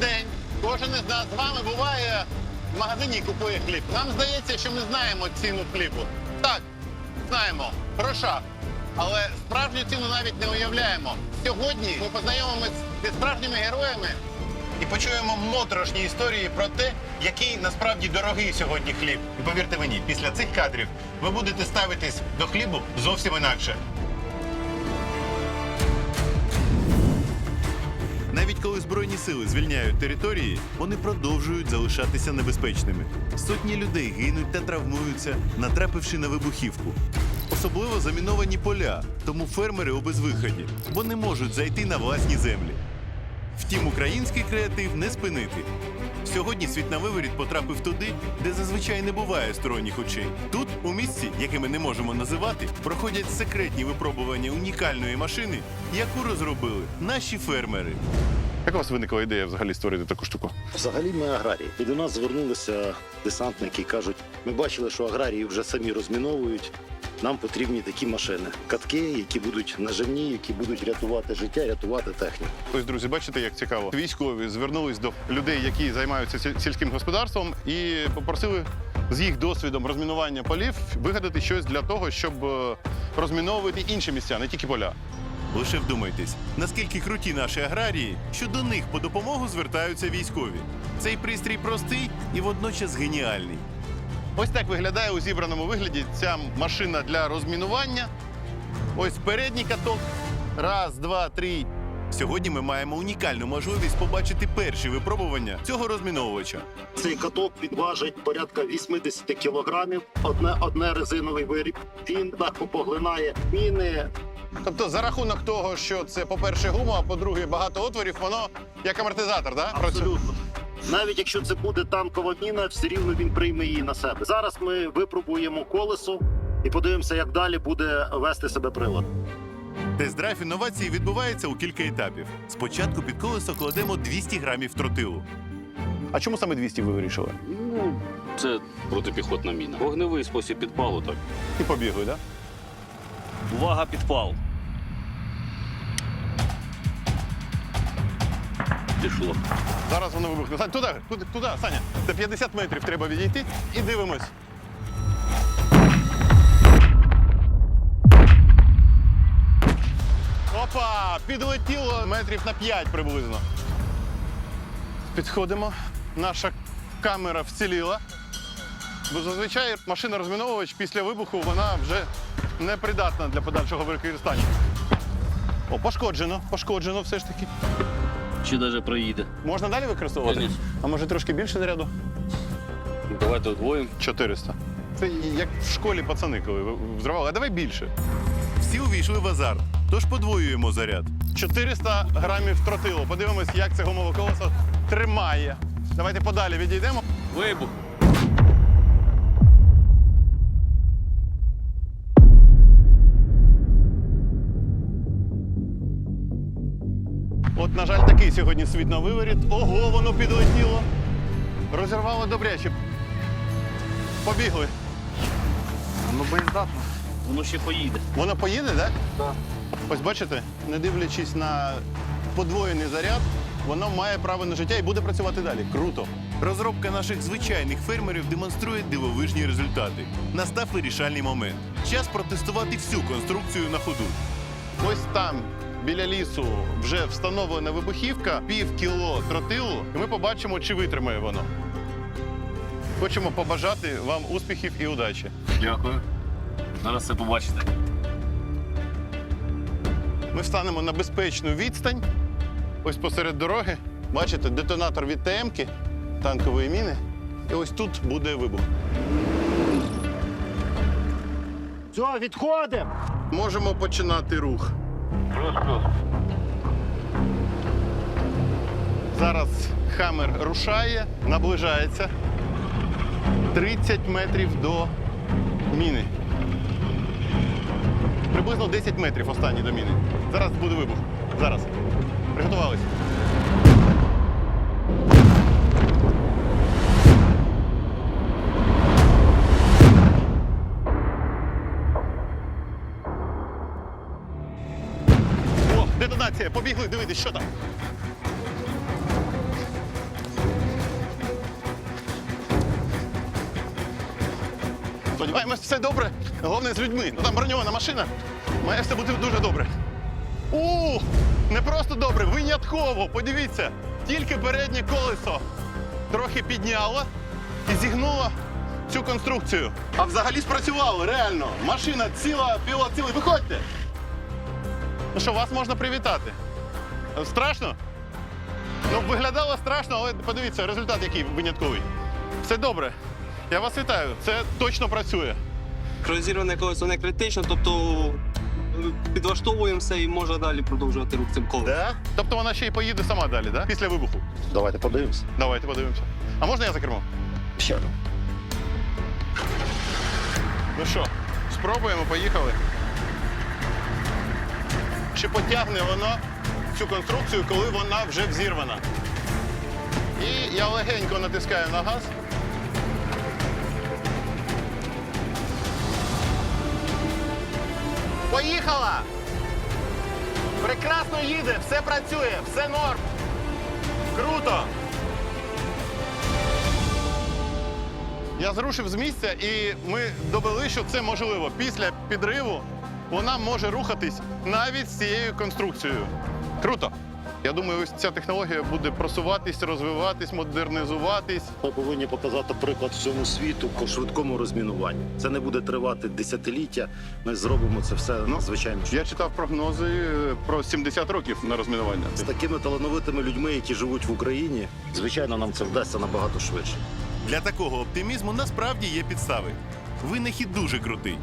день кожен із нас з вами буває в магазині і купує хліб. Нам здається, що ми знаємо ціну хлібу. Так, знаємо, гроша. Але справжню ціну навіть не уявляємо. Сьогодні ми познайомимось зі справжніми героями і почуємо моторошні історії про те, який насправді дорогий сьогодні хліб. І повірте мені, після цих кадрів ви будете ставитись до хлібу зовсім інакше. Навіть коли збройні сили звільняють території, вони продовжують залишатися небезпечними. Сотні людей гинуть та травмуються, натрапивши на вибухівку. Особливо заміновані поля, тому фермери у безвиході, бо не можуть зайти на власні землі. Втім, український креатив не спинити. Сьогодні світ на виворіт потрапив туди, де зазвичай не буває сторонніх очей. Тут, у місці, яке ми не можемо називати, проходять секретні випробування унікальної машини, яку розробили наші фермери. Як у вас виникла ідея взагалі створити таку штуку? Взагалі ми аграрії. І до нас звернулися десантники і кажуть: ми бачили, що аграрії вже самі розміновують. Нам потрібні такі машини, катки, які будуть наживні, які будуть рятувати життя, рятувати техніку. Ось, друзі, бачите, як цікаво. Військові звернулись до людей, які займаються сільським господарством, і попросили з їх досвідом розмінування полів вигадати щось для того, щоб е, розміновувати інші місця, не тільки поля. Лише вдумайтесь, наскільки круті наші аграрії, що до них по допомогу звертаються військові. Цей пристрій простий і водночас геніальний. Ось так виглядає у зібраному вигляді ця машина для розмінування. Ось передній каток. Раз, два, три. Сьогодні ми маємо унікальну можливість побачити перші випробування цього розміновувача. Цей каток підважить порядка 80 кілограмів. Одне одне резиновий виріб. Він легко поглинає міни. Тобто, за рахунок того, що це, по-перше, гума, а по-друге, багато отворів, воно як амортизатор, да? Абсолютно. Навіть якщо це буде танкова міна, все рівно він прийме її на себе. Зараз ми випробуємо колесо і подивимося, як далі буде вести себе прилад. Тест-драйв інновації відбувається у кілька етапів. Спочатку під колесо кладемо 200 грамів тротилу. А чому саме 200 ви вирішили? Ну, це протипіхотна міна. Вогневий спосіб підпалу, так. І побігли, так? Увага, підпал. Пішло. Зараз воно вибухне. Сань, туди, туди, туди, Саня. Це 50 метрів треба відійти і дивимось. Опа! Підлетіло метрів на 5 приблизно. Підходимо. Наша камера вціліла. Бо зазвичай машина розміновувач після вибуху вона вже не придатна для подальшого використання. О, пошкоджено, пошкоджено все ж таки. Чи навіть проїде. Можна далі використовувати? Конечно. А може трошки більше заряду? Давайте удвоїмо. 400. Це як в школі пацани, коли взривали. А давай більше. Всі увійшли в азарт, тож подвоюємо заряд. 400 грамів тротилу. Подивимось, як це гумове колесо тримає. Давайте подалі відійдемо. Вибух. От, на жаль, такий сьогодні світ на виворіт. Ого, воно підлетіло. Розірвало добряче. Побігли. Ну, боєздатно. Воно ще поїде. Воно поїде, так? Так. Ось бачите, не дивлячись на подвоєний заряд, воно має право на життя і буде працювати далі. Круто. Розробка наших звичайних фермерів демонструє дивовижні результати. Настав вирішальний момент. Час протестувати всю конструкцію на ходу. Ось там, біля лісу, вже встановлена вибухівка, пів кіло тротилу, і ми побачимо, чи витримає воно. Хочемо побажати вам успіхів і удачі. Дякую. Зараз все побачите. Ми встанемо на безпечну відстань, ось посеред дороги. Бачите, детонатор від ТМ-ки, танкової міни. І ось тут буде вибух. Все, відходимо! Можемо починати рух. Зараз хамер рушає, наближається 30 метрів до міни. Приблизно 10 метрів останні до міни. Зараз буде вибух. Зараз. Приготувались. Рація, побігли, дивитись, що там. Сподіваємось, все добре. Головне з людьми. Ну Там броньована машина. Має все бути дуже добре. У! Не просто добре, винятково. Подивіться, тільки переднє колесо трохи підняло і зігнуло цю конструкцію. А взагалі спрацювало, реально. Машина ціла, піла цілий. Виходьте! Ну що, вас можна привітати. Е, Страшно? Ну, виглядало страшно, але подивіться, результат який винятковий. Все добре. Я вас вітаю. Це точно працює. Розірване колесо не критично, тобто е, підлаштовуємо все і можна далі продовжувати рух цим колесом. Да? Тобто вона ще й поїде сама далі, да? Після вибуху. Давайте подивимося. Давайте подивимося. А можна я за кермо? Ще. Ну що, спробуємо, поїхали. Чи потягне воно цю конструкцію, коли вона вже взірвана? І я легенько натискаю на газ. Поїхала! Прекрасно їде, все працює, все норм. Круто! Я зрушив з місця, і ми довели, що це можливо. Після підриву вона може рухатись навіть з цією конструкцією. Круто! Я думаю, ось ця технологія буде просуватись, розвиватись, модернізуватись. Ми повинні показати приклад всьому світу по швидкому розмінуванню. Це не буде тривати десятиліття. Ми зробимо це все Ну, надзвичайно. Я читав прогнози е, про 70 років на розмінування. З такими талановитими людьми, які живуть в Україні, звичайно, нам це вдасться набагато швидше. Для такого оптимізму насправді є підстави. Винахід дуже крутий.